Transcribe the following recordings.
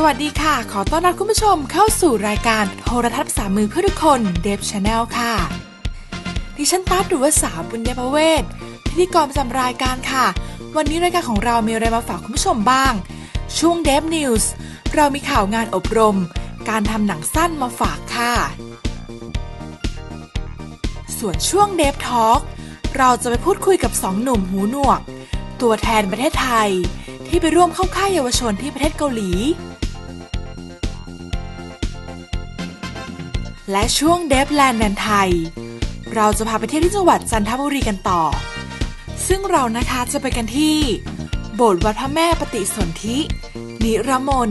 สวัสดีค่ะ ขอต้อนรับคุณผู้ชมเข้าสู่รายการโทรทัศน์สามมือเพื่อทุกคนเดฟชาแนลค่ะ ดิฉันตั๊ดหรือว่าสาวบุญญาภเวศพิธีกรประจำรายการค่ะ วันนี้รายการของเรามีอะไรมาฝากคุณผู้ชมบ้าง ช่วงเดฟนิวส์เรามีข่าวงานอบรม การทำหนังสั้นมาฝากค่ะ ส่วนช่วงเดฟทอล์กเราจะไปพูดคุยกับสองหนุ่มหูหนวก ตัวแทนประเทศไทยที่ไปร่วมเข้าค่ายเยาวชนที่ประเทศเกาหลี และช่วงเดฟแลนด์แดนไทย เราจะพาไปเที่ยวที่จังหวัดจันทบุรีกันต่อ ซึ่งเรานะคะจะไปกันที่ โบสถ์วัดพระแม่ปฏิสนธิ นิรมน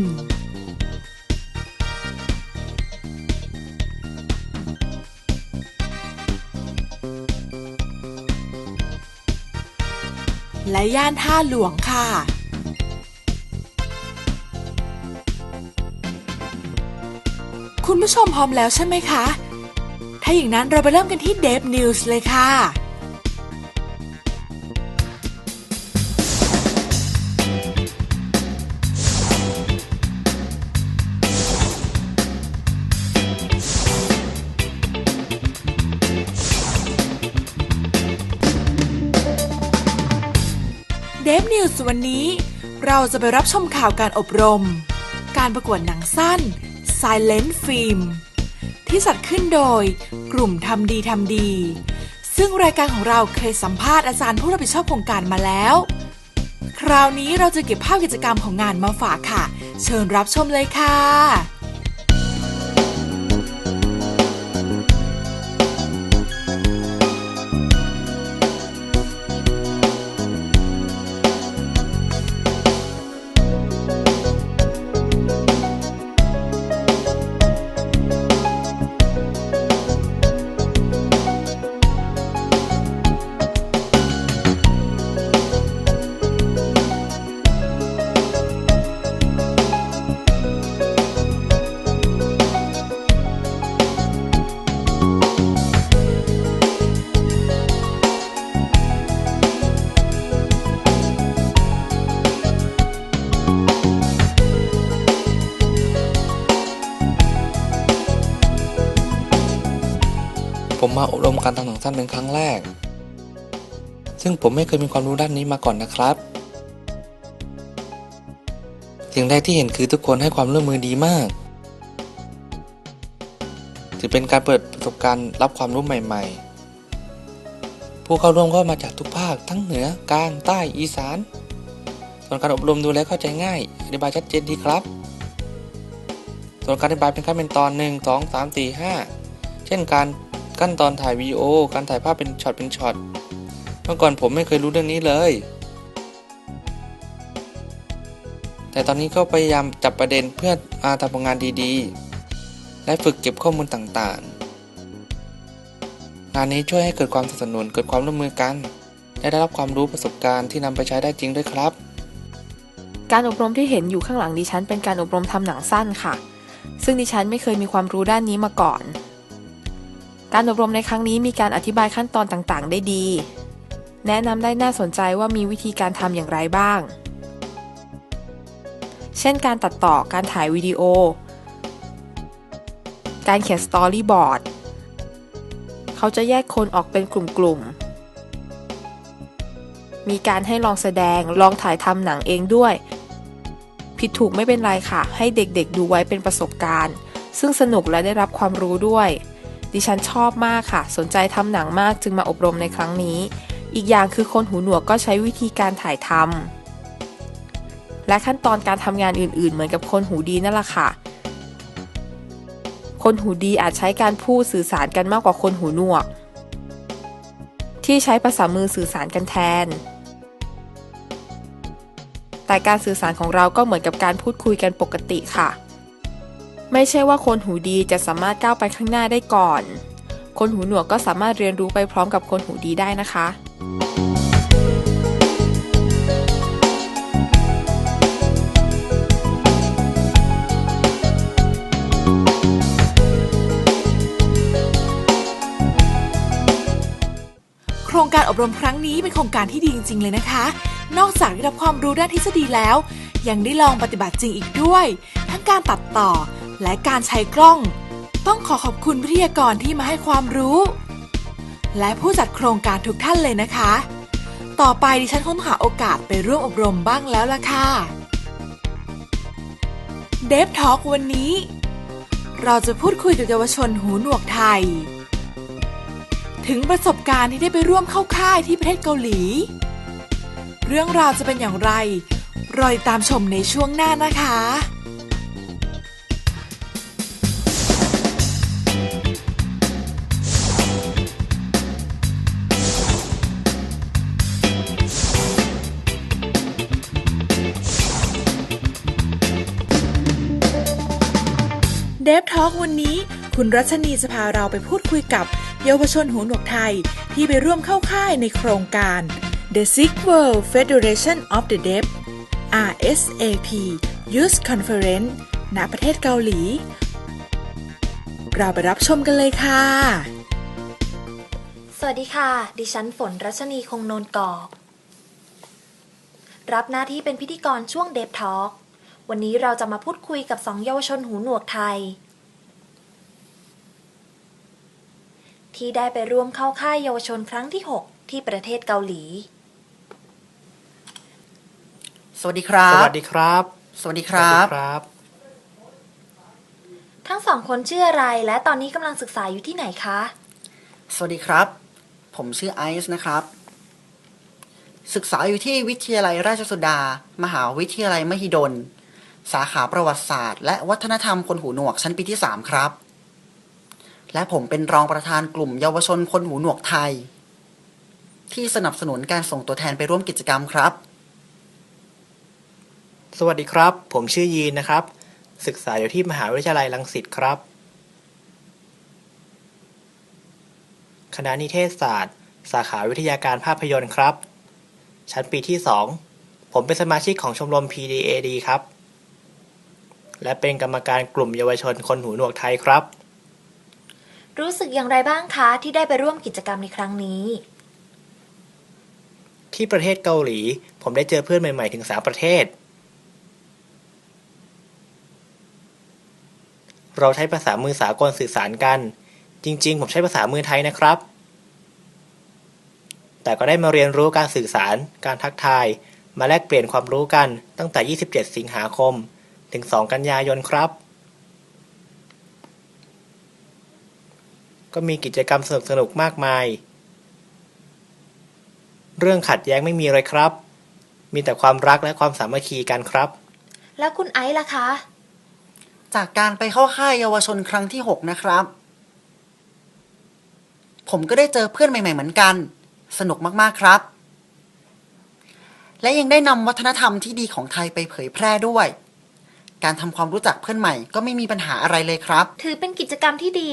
และย่านท่าหลวงค่ะ คุณผู้ชมพร้อมแล้วใช่ไหมคะ ถ้าอย่างนั้นเราไปเริ่มกันที่เดฟนิวส์เลยค่ะเดฟนิวส์วันนี้ เราจะไปรับชมข่าวการอบรม การประกวดหนังสั้น Silent Film ที่จัดขึ้นโดยกลุ่มทำดีทำดี ซึ่งรายการของเราเคยสัมภาษณ์อาจารย์ผู้รับผิดชอบโครงการมาแล้ว คราวนี้เราจะเก็บภาพกิจกรรมของงานมาฝากค่ะ เชิญรับชมเลยค่ะ การทำหนังสั้นเป็นครั้งแรก ซึ่งผมไม่เคยมีความรู้ด้านนี้มาก่อนนะครับสิ่งแรกที่เห็นคือทุกคนให้ความร่วมมือดีมาก ถือเป็นการเปิดประสบการณ์รับความรู้ใหม่ ๆ ผู้เข้าร่วมก็มาจากทุกภาคทั้งเหนือกลางใต้อีสานส่วนการอบรมดูแลเข้าใจง่ายอธิบายชัดเจนดีครับ ส่วนการอธิบายเป็นขั้นเป็นตอนหนึ่งสองสามสี่ห้าเช่นการ ขั้นตอนถ่ายวีดีโอ การถ่ายภาพเป็นช็อตเป็นช็อต เมื่อก่อนผมไม่เคยรู้เรื่องนี้เลย แต่ตอนนี้ก็พยายามจับประเด็นเพื่อมาทำผลงานดีๆ และฝึกเก็บข้อมูลต่างๆ งานนี้ช่วยให้เกิดความสนับสนุนเกิดความร่วมมือกัน และได้รับความรู้ประสบการณ์ที่นำไปใช้ได้จริงด้วยครับ การอบรมที่เห็นอยู่ข้างหลังดิฉันเป็นการอบรมทำหนังสั้นค่ะ ซึ่งดิฉันไม่เคยมีความรู้ด้านนี้มาก่อน การอบรมในครั้งนี้มีการอธิบายขั้นตอนต่างๆ ได้ดี แนะนำได้น่าสนใจว่ามีวิธีการทำอย่างไรบ้าง เช่นการตัดต่อการถ่ายวิดีโอ การเขียนสตอรี่บอร์ด เขาจะแยกคนออกเป็นกลุ่มๆ มีการให้ลองแสดง ลองถ่ายทำหนังเองด้วย ผิดถูกไม่เป็นไรค่ะ ให้เด็กๆดูไว้เป็นประสบการณ์ ซึ่งสนุกและได้รับความรู้ด้วย ดิฉันชอบมากค่ะ สนใจทำหนังมากจึงมาอบรมในครั้งนี้ อีกอย่างคือคนหูหนวกก็ใช้วิธีการถ่ายทำและขั้นตอนการทำงานอื่น ๆ เหมือนกับคนหูดีนั่นแหละค่ะ คนหูดีอาจใช้การพูดสื่อสารกันมากกว่าคนหูหนวก ที่ใช้ภาษามือสื่อสารกันแทน แต่การสื่อสารของเราก็เหมือนกับการพูดคุยกันปกติค่ะ ไม่ใช่ว่าคนหูดีจะสามารถก้าวไปข้างหน้าได้ก่อน คนหูหนวกก็สามารถเรียนรู้ไปพร้อมกับคนหูดีได้นะคะ โครงการอบรมครั้งนี้เป็นโครงการที่ดีจริง ๆ เลยนะคะ นอกจากได้รับความรู้ด้านทฤษฎีแล้ว ยังได้ลองปฏิบัติจริงอีกด้วย ทั้งการตัดต่อ และการใช้กล้อง ต้องขอขอบคุณวิทยากรที่มาให้ความรู้ และผู้จัดโครงการทุกท่านเลยนะคะ ต่อไปดิฉันคงต้องหาโอกาสไปร่วมอบรมบ้างแล้วล่ะค่ะเดฟทอ k วันนี้ เราจะพูดคุยกับเยาวชนหูหนวกไทย ถึงประสบการณ์ที่ได้ไปร่วมเข้าค่ายที่ประเทศเกาหลี เรื่องราวจะเป็นอย่างไรรอติดตามชมในช่วงหน้านะคะ เดฟทอ k วันนี้ คุณรัชนีจะพาเราไปพูดคุยกับเยาวชนหูหนวกไทย ที่ไปร่วมเข้าค่ายในโครงการ The Sick World Federation of the Deaf RSAP Youth Conference ณประเทศเกาหลี เราไปรับชมกันเลยค่ะ สวัสดีค่ะ ดิฉันฝนรัชนีคงนนกอก รับหน้าที่เป็นพิธีกรช่วงเดฟทอ l k วันนี้เราจะมาพูดคุยกับสองเยาวชนหูหนวกไทย ที่ได้ไปร่วมเข้าค่ายเยาวชนครั้งที่ 6 ที่ประเทศเกาหลีสวัสดีครับสวัสดีครับ สวัสดีครับ สวัสดีครับ ทั้งสองคนชื่ออะไรและตอนนี้กำลังศึกษาอยู่ที่ไหนคะ สวัสดีครับ ผมชื่อไอซ์นะครับ ศึกษาอยู่ที่วิทยาลัยราชสุดา มหาวิทยาลัยมหิดล สาขาประวัติศาสตร์ และวัฒนธรรมคนหูหนวกชั้นปีที่ 3 ครับ และผมเป็นรองประธานกลุ่มเยาวชนคนหูหนวกไทย ที่สนับสนุนการส่งตัวแทนไปร่วมกิจกรรมครับ สวัสดีครับ ผมชื่อยีนนะครับ ศึกษาอยู่ที่มหาวิทยาลัยรังสิตครับ คณะนิเทศศาสตร์ สาขาวิทยาการภาพยนตร์ครับ ชั้นปีที่ 2 ผมเป็นสมาชิกของชมรม PDAD ครับ และเป็นกรรมการกลุ่มเยาวชนคนหูหนวกไทยครับ รู้สึกอย่างไรบ้างคะที่ได้ไปร่วมกิจกรรมในครั้งนี้ ที่ประเทศเกาหลี ผมได้เจอเพื่อนใหม่ ๆ ถึง3ประเทศ เราใช้ภาษามือสากลสื่อสารกัน จริง ๆ ผมใช้ภาษามือไทยนะครับ แต่ก็ได้มาเรียนรู้การสื่อสาร การทักทาย มาแลกเปลี่ยนความรู้กันตั้งแต่ 27 สิงหาคม ถึง 2 กันยายนครับ ก็มีกิจกรรมสนุกๆมากมาย เรื่องขัดแย้งไม่มีเลยครับ มีแต่ความรักและความสามัคคีกันครับ แล้วคุณไอซ์ล่ะคะ จากการไปเข้าค่ายเยาวชนครั้งที่ 6 นะครับ ผมก็ได้เจอเพื่อนใหม่ๆเหมือนกัน สนุกมากๆครับ และยังได้นำวัฒนธรรมที่ดีของไทยไปเผยแพร่ด้วย การทำความรู้จักเพื่อนใหม่ก็ไม่มีปัญหาอะไรเลยครับ ถือเป็นกิจกรรมที่ดี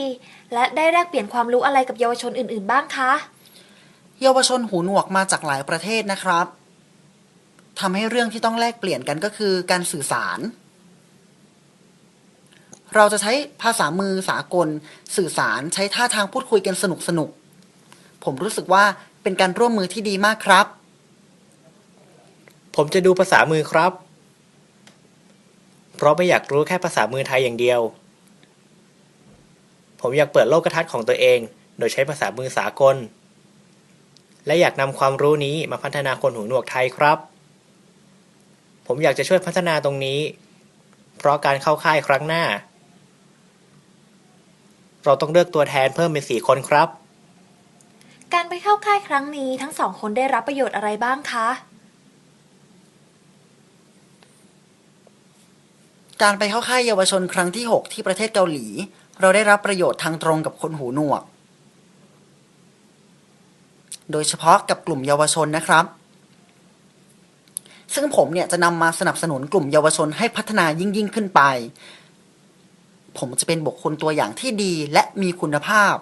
และได้แลกเปลี่ยนความรู้อะไรกับเยาวชนอื่น ๆ บ้างคะ เยาวชนหูหนวกมาจากหลายประเทศนะครับทำให้เรื่องที่ต้องแลกเปลี่ยนกันก็คือการสื่อสาร เราจะใช้ภาษามือสากล สื่อสารใช้ท่าทางพูดคุยกันสนุกสนุกๆผมรู้สึกว่าเป็นการร่วมมือที่ดีมากครับ ผมจะดูภาษามือครับ เพราะไม่อยากรู้แค่ภาษามือไทยอย่างเดียว ผมอยากเปิดโลกทัศน์ของตัวเอง โดยใช้ภาษามือสากล และอยากนำความรู้นี้มาพัฒนาคนหูหนวกไทยครับ ผมอยากจะช่วยพัฒนาตรงนี้ เพราะการเข้าค่ายครั้งหน้า เราต้องเลือกตัวแทนเพิ่มเป็นสี่คนครับ การไปเข้าค่ายครั้งนี้ทั้งสองคนได้รับประโยชน์อะไรบ้างคะ การไปเข้าค่ายเยาวชนครั้งที่ 6 ที่ประเทศเกาหลี เราได้รับประโยชน์ทางตรงกับคนหูหนวก โดยเฉพาะกับกลุ่มเยาวชนนะครับ ซึ่งผมเนี่ยจะนำมาสนับสนุนกลุ่มเยาวชนให้พัฒนายิ่งยิ่งขึ้นไป ผมจะเป็นบุคคลตัวอย่างที่ดีและมีคุณภาพ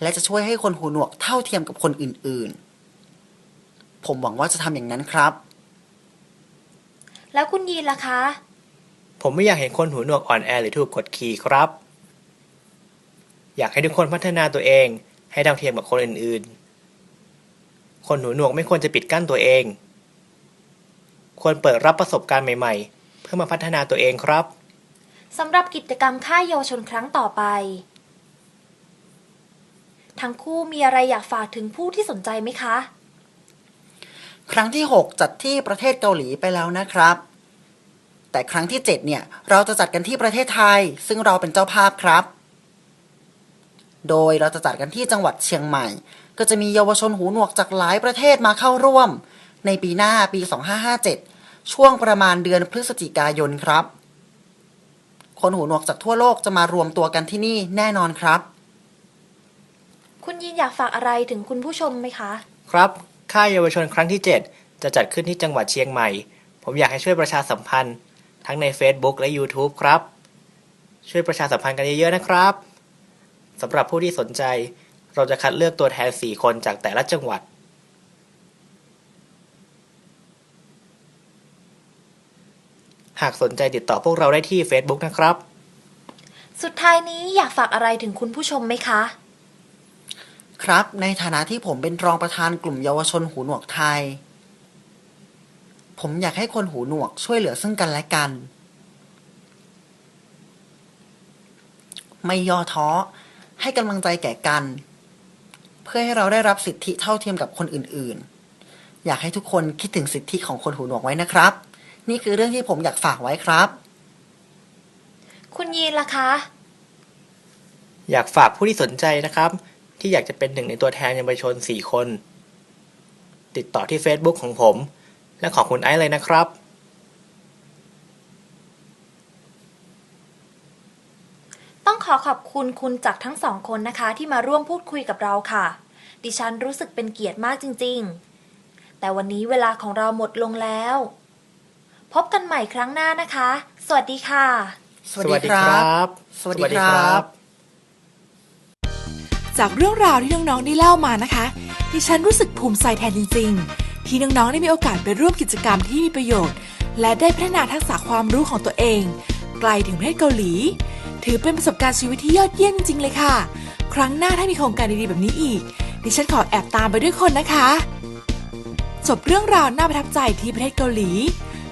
และจะช่วยให้คนหูหนวกเท่าเทียมกับคนอื่นๆ ผมหวังว่าจะทำอย่างนั้นครับ แล้วคุณยีนล่ะคะ ผมไม่อยากเห็นคนหูหนวกอ่อนแอหรือถูกกดขี่ครับ อยากให้ทุกคนพัฒนาตัวเอง ให้เท่าเทียมกับคนอื่นๆ คนหูหนวกไม่ควรจะปิดกั้นตัวเอง ควรเปิดรับประสบการณ์ใหม่พื่อมาพัฒนาตัวเองครับสำหรับกิจกรรมค่ายเยาวชนครั้งต่อไป ทั้งคู่มีอะไรอยากฝากถึงผู้ที่สนใจไหมคะ ครั้งที่ 6 จัดที่ประเทศเกาหลีไปแล้วนะครับ แต่ครั้งที่ 7 เนี่ย เราจะจัดกันที่ประเทศไทย ซึ่งเราเป็นเจ้าภาพครับ โดยเราจะจัดกันที่จังหวัดเชียงใหม่ ก็จะมีเยาวชนหูหนวกจากหลายประเทศมาเข้าร่วม ในปีหน้าปี 2557 ช่วงประมาณเดือนพฤศจิกายนครับ คนหูหนวกจากทั่วโลกจะมารวมตัวกันที่นี่แน่นอนครับ คุณยินอยากฝากอะไรถึงคุณผู้ชมไหมคะ ครับ ค่ายเยาวชนครั้งที่ 7 จะจัดขึ้นที่จังหวัดเชียงใหม่ ผมอยากให้ช่วยประชาสัมพันธ์ ทั้งใน Facebook และ YouTube ครับ ช่วยประชาสัมพันธ์กันเยอะๆนะครับสำหรับผู้ที่สนใจ เราจะคัดเลือกตัวแทน 4 คนจากแต่ละจังหวัด หากสนใจติดต่อพวกเราได้ที่ Facebook นะครับ สุดท้ายนี้อยากฝากอะไรถึงคุณผู้ชมไหมคะ ครับ ในฐานะที่ผมเป็นรองประธานกลุ่มเยาวชนหูหนวกไทย ผมอยากให้คนหูหนวกช่วยเหลือซึ่งกันและกัน ไม่ย่อท้อ ให้กำลังใจแก่กัน เพื่อให้เราได้รับสิทธิเท่าเทียมกับคนอื่น ๆ อยากให้ทุกคนคิดถึงสิทธิของคนหูหนวกไว้นะครับ นี่คือเรื่องที่ผมอยากฝากไว้ครับ คุณยีนล่ะคะ อยากฝากผู้ที่สนใจนะครับ ที่อยากจะเป็นหนึ่งในตัวแทนเยาวชน 4 คน ติดต่อที่ Facebook ของผม และของคุณไอซ์เลยนะครับต้องขอขอบคุณคุณจากทั้งสองคนนะคะ ที่มาร่วมพูดคุยกับเราค่ะ ดิฉันรู้สึกเป็นเกียรติมากจริง ๆ แต่วันนี้เวลาของเราหมดลงแล้ว พบกันใหม่ครั้งหน้านะคะ สวัสดีค่ะ สวัสดีครับ สวัสดีครับ จากเรื่องราวที่น้องๆได้เล่ามานะคะ ดิฉันรู้สึกภูมิใจแทนจริง ๆ ที่น้องๆได้มีโอกาสไปร่วมกิจกรรมที่มีประโยชน์ และได้พัฒนาทักษะความรู้ของตัวเอง ไกลถึงประเทศเกาหลี ถือเป็นประสบการณ์ชีวิตที่ยอดเยี่ยมจริงๆเลยค่ะ ครั้งหน้าถ้ามีโครงการดีๆแบบนี้อีก ดิฉันขอแอบตามไปด้วยคนนะคะจบเรื่องราวน่าประทับใจที่ประเทศเกาหลี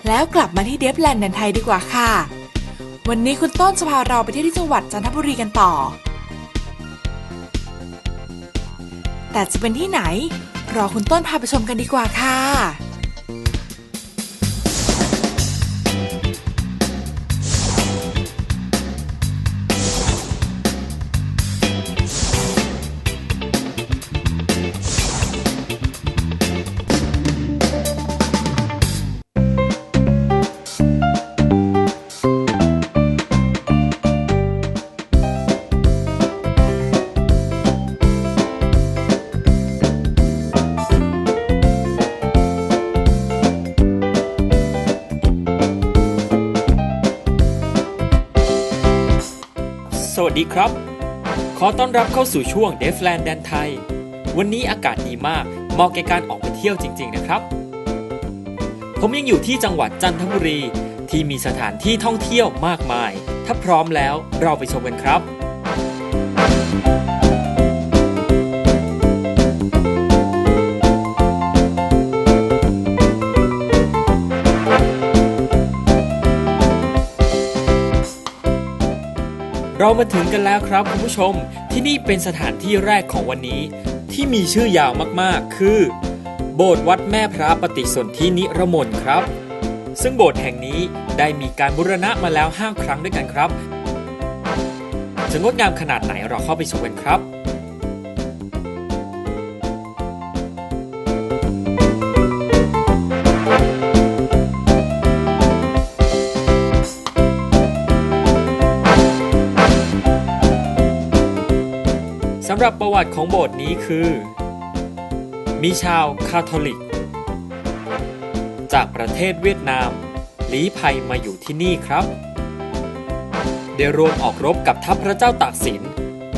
แล้วกลับมาที่เดฟแลนด์แดนไทยดีกว่าค่ะ วันนี้คุณต้นจะพาเราไปเที่ยวที่จังหวัดจันทบุรีกันต่อ แต่จะเป็นที่ไหน รอคุณต้นพาไปชมกันดีกว่าค่ะ สดีครับ ขอต้อนรับเข้าสู่ช่วง d e f l a n d แดนไทย วันนี้อากาศดีมาก เหมาะแก่การออกไปเที่ยวจริง ๆ นะครับ ผมยังอยู่ที่จังหวัดจันทบุรี ที่มีสถานที่ท่องเที่ยวมากมาย ถ้าพร้อมแล้วเราไปชมกันครับ เรามาถึงกันแล้วครับคุณผู้ชม ที่นี่เป็นสถานที่แรกของวันนี้ ที่มีชื่อยาวมากๆ คือ โบสถ์วัดแม่พระปฏิสนธินิรมนครับ ซึ่งโบสถ์แห่งนี้ได้มีการบูรณะมาแล้วห้าครั้งด้วยกันครับ จะงดงามขนาดไหนเราเข้าไปชมกันครับ หรับประวัติของโบสถ์นี้คือ มีชาวคาทอลิก จากประเทศเวียดนามลี้ภัยมาอยู่ที่นี่ครับ ได้รวมออกรบกับทัพพระเจ้าตากสิน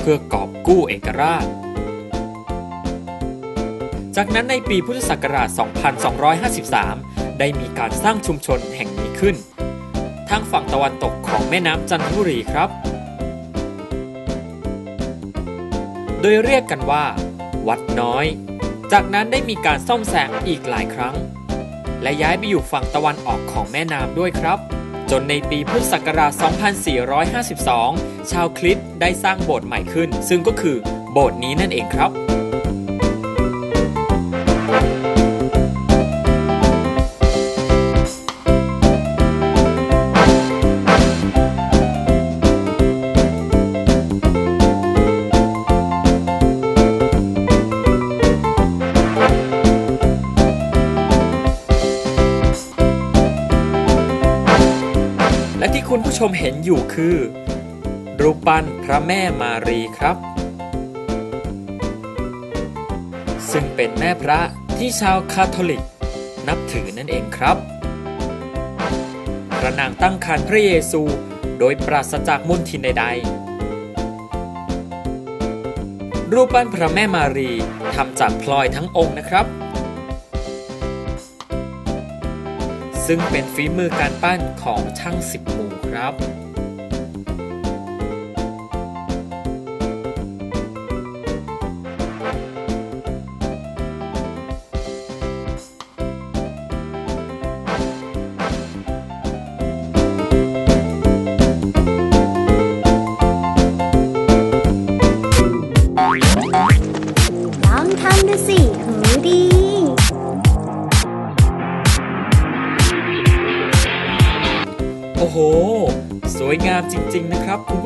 เพื่อกอบกู้เอกราช จากนั้นในปีพุทธศักราช 2253 ได้มีการสร้างชุมชนแห่งนี้ขึ้น ทางฝั่งตะวันตกของแม่น้ำจันทบุรีครับ โดยเรียกกันว่า วัดน้อย จากนั้นได้มีการซ่อมแซมอีกหลายครั้ง และย้ายไปอยู่ฝั่งตะวันออกของแม่น้ำด้วยครับ จนในปีพุทธศักราช 2452 ชาวคลิปได้สร้างโบสถ์ใหม่ขึ้น ซึ่งก็คือโบสถ์นี้นั่นเองครับ ผู้ชมเห็นอยู่คือ รูปปั้นพระแม่มารีครับ ซึ่งเป็นแม่พระที่ชาวคาทอลิก นับถือนั่นเองครับ พระนางตั้งครรภ์พระเยซูโดยปราศจากมลทินใดๆ รูปปั้นพระแม่มารีทำจากพลอยทั้งองค์นะครับ ซึ่งเป็นฝีมือการปั้นของช่างสิบหมู่ครับ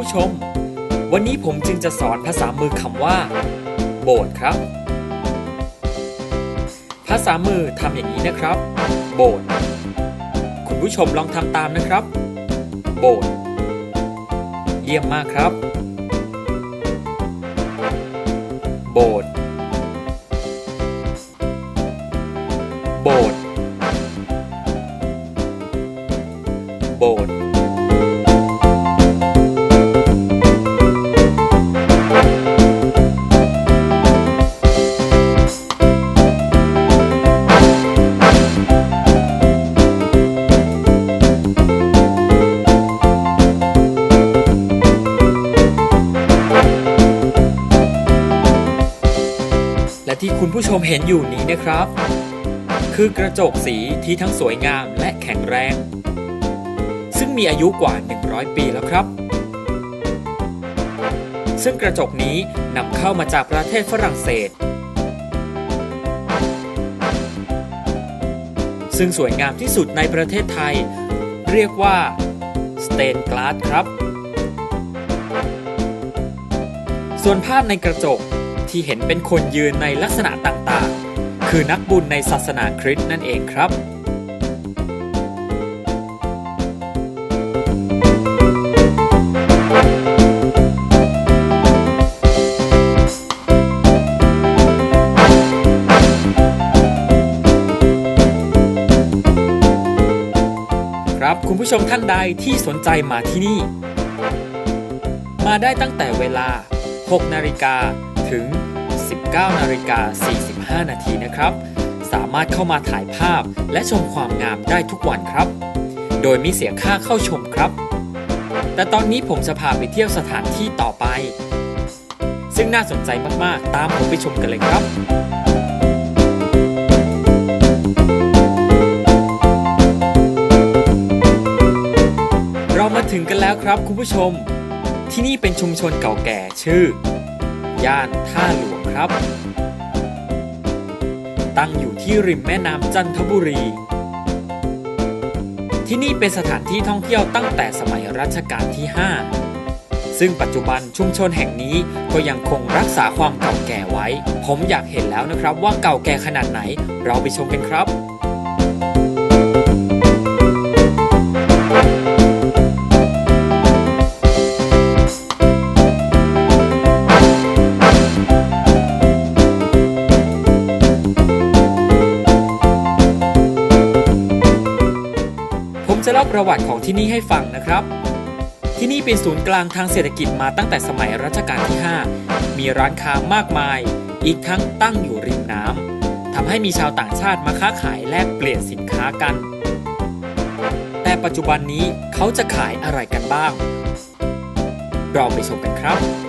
ผู้ชม วันนี้ผมจึงจะสอนภาษามือคำว่า โบสครับ ภาษามือทำอย่างนี้นะครับ โบสคุณผู้ชมลองทำตามนะครับ โบสเยี่ยมมากครับ โบสโบสโบส ผู้ชมเห็นอยู่นี้นะครับ คือกระจกสีที่ทั้งสวยงามและแข็งแรง ซึ่งมีอายุกว่า 100 ปีแล้วครับ ซึ่งกระจกนี้นำเข้ามาจากประเทศฝรั่งเศส ซึ่งสวยงามที่สุดในประเทศไทย เรียกว่าสเตนกลาสครับ ส่วนภาพในกระจก ที่เห็นเป็นคนยืนในลักษณะต่างๆ คือนักบุญในศาสนาคริสต์นั่นเองครับครับคุณผู้ชมท่านใดที่สนใจมาที่นี่ มาได้ตั้งแต่เวลา 6 นาฬิกา ถึง 19นาฬิกา45 นาทีนะครับ สามารถเข้ามาถ่ายภาพและชมความงามได้ทุกวันครับ โดยไม่เสียค่าเข้าชมครับ แต่ตอนนี้ผมจะพาไปเที่ยวสถานที่ต่อไป ซึ่งน่าสนใจมาก ๆ ตามผมไปชมกันเลยครับเรามาถึงกันแล้วครับคุณผู้ชม ที่นี่เป็นชุมชนเก่าแก่ชื่อ ย่านท่าหลวงครับ ตั้งอยู่ที่ริมแม่น้ำจันทบุรี ที่นี่เป็นสถานที่ท่องเที่ยวตั้งแต่สมัยรัชกาลที่ 5 ซึ่งปัจจุบันชุมชนแห่งนี้ก็ยังคงรักษาความเก่าแก่ไว้ ผมอยากเห็นแล้วนะครับว่าเก่าแก่ขนาดไหน เราไปชมกันครับ เล่าประวัติของที่นี่ให้ฟังนะครับ ที่นี่เป็นศูนย์กลางทางเศรษฐกิจมาตั้งแต่สมัยรัชกาลที่ 5 มีร้านค้ามากมาย อีกทั้งตั้งอยู่ริมน้ำทำให้มีชาวต่างชาติมาค้าขายแลกเปลี่ยนสินค้ากัน แต่ปัจจุบันนี้เขาจะขายอะไรกันบ้าง เราไปชมกันครับ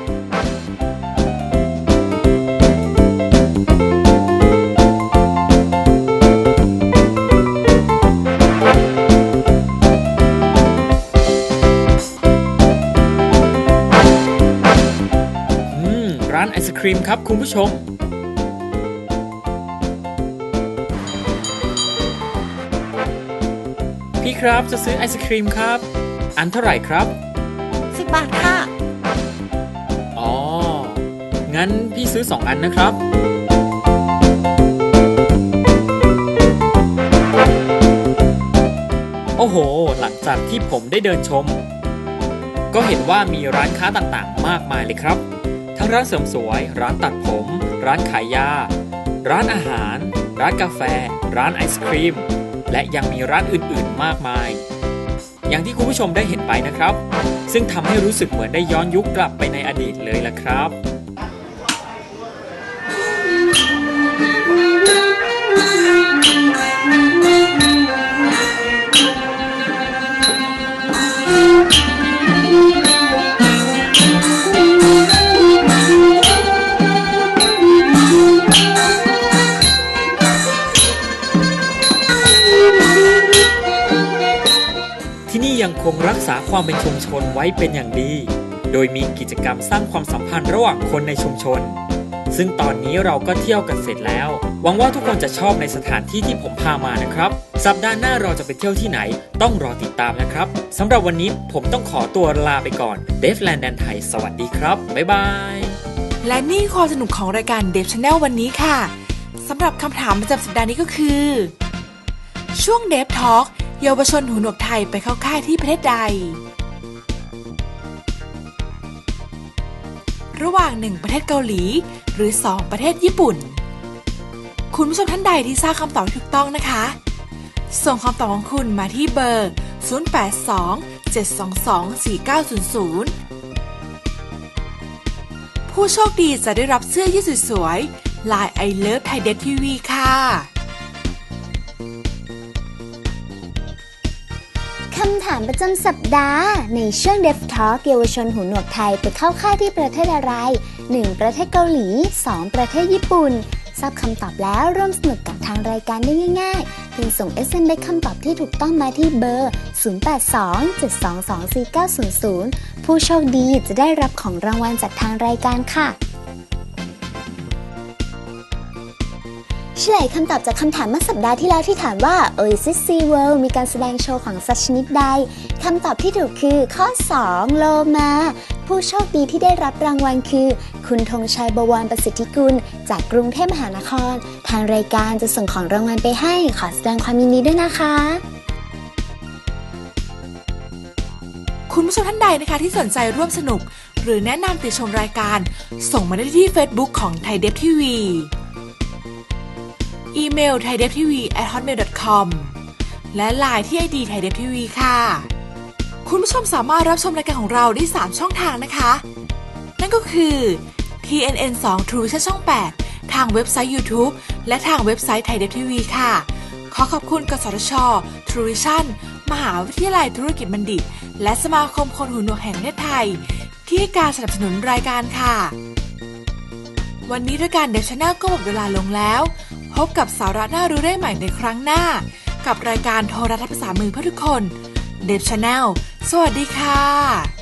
ครีมครับคุณผู้ชม พี่ครับจะซื้อไอศครีมครับ อันเท่าไหร่ครับ สิบบาทค่ะ อ๋อ งั้นพี่ซื้อสองอันนะครับ โอ้โห หลังจากที่ผมได้เดินชม ก็เห็นว่ามีร้านค้าต่างๆ มากมายเลยครับทั้ง ร้านเสริมสวย ร้านตัดผม ร้านขายยา ร้านอาหาร ร้านกาแฟ ร้านไอศครีม และยังมีร้านอื่นๆมากมาย อย่างที่คุณผู้ชมได้เห็นไปนะครับ ซึ่งทำให้รู้สึกเหมือนได้ย้อนยุคกลับไปในอดีตเลยล่ะครับ ความเป็นชุมชนไว้เป็นอย่างดี โดยมีกิจกรรมสร้างความสัมพันธ์ระหว่างคนในชุมชน ซึ่งตอนนี้เราก็เที่ยวกันเสร็จแล้ว หวังว่าทุกคนจะชอบในสถานที่ที่ผมพามานะครับ สัปดาห์หน้าเราจะไปเที่ยวที่ไหน ต้องรอติดตามนะครับสำหรับวันนี้ผมต้องขอตัวลาไปก่อนเดฟแลนด์แดนไทย สวัสดีครับ บ๊ายบาย และนี่ความสนุกของรายการเดฟช n แนลวันนี้ค่ะสำหรับคำถามประจำสัปดาห์นี้ก็คือ ช่วงเดฟทอล์กเยาวชนหูหนวกไทยไปเข้าค่ายที่ประเทศใด ระหว่าง 1 ประเทศเกาหลี หรือ 2 ประเทศญี่ปุ่น คุณผู้ชมท่านใดที่ทราบคำตอบถูกต้องนะคะ ส่งคำตอบของคุณมาที่เบอร์ 082 722 4900 ผู้โชคดีจะได้รับเสื้อยืดสวยๆลาย I Love Thai Det TV ค่ะำถามประจำสัปดาห์ ในช่วง d e f Talk เยาวชนหูหนวกไทยไปเข้าค่ายที่ประเทศอะไร 1. ประเทศเกาหลี 2. ประเทศญี่ปุ่น ทราบคำตอบแล้วร่วมสนุกกับทางรายการได้ง่ายๆ เพียงส่ง SMS คำตอบที่ถูกต้องมาที่เบอร์ 0827224900 ผู้โชคดีจะได้รับของรางวัลจากทางรายการค่ะ เฉลยคำตอบจากคำถามเมื่อสัปดาห์ที่แล้วที่ถามว่า Oasis Sea World มีการแสดงโชว์ของสัตว์ชนิดใด คำตอบที่ถูกคือข้อ 2 โลมา ผู้โชคดีที่ได้รับรางวัลคือ คุณธงชัยบวรประสิทธิกุล จากกรุงเทพมหานคร ทางรายการจะส่งของรางวัลไปให้ ขอแสดงความยินดีด้วยนะคะ คุณผู้ชมท่านใดนะคะที่สนใจร่วมสนุก หรือแนะนำติชมรายการ ส่งมาได้ที่ Facebook ของไทยเดฟทีวี อีเมล thai d e v t v at hotmail com และไลน์ที่ ID ไทยเดฟทีวีค่ะ คุณผู้ชมสามารถรับชมรายการของเราได้ 3 ช่องทางนะคะ นั่นก็คือ TNN 2 True ช่อง 8 ทางเว็บไซต์ YouTube และทางเว็บไซต์ไทยเดฟทีวีค่ะ ขอขอบคุณกสทช True Vision มหาวิทยาลัยธุรกิจบัณฑิต และสมาคมคนหูหนวกแห่งประเทศไทย ที่ให้การสนับสนุนรายการค่ะ วันนี้รายการเดฟช n แนลก็หมดเวลาลงแล้ว บกับสาระน่ารู้ได้ใหม่ในครั้งหน้า กับรายการโทรทัศน์ภาษามือเพื่อทุกคน เดบชาแนล สวัสดีค่ะ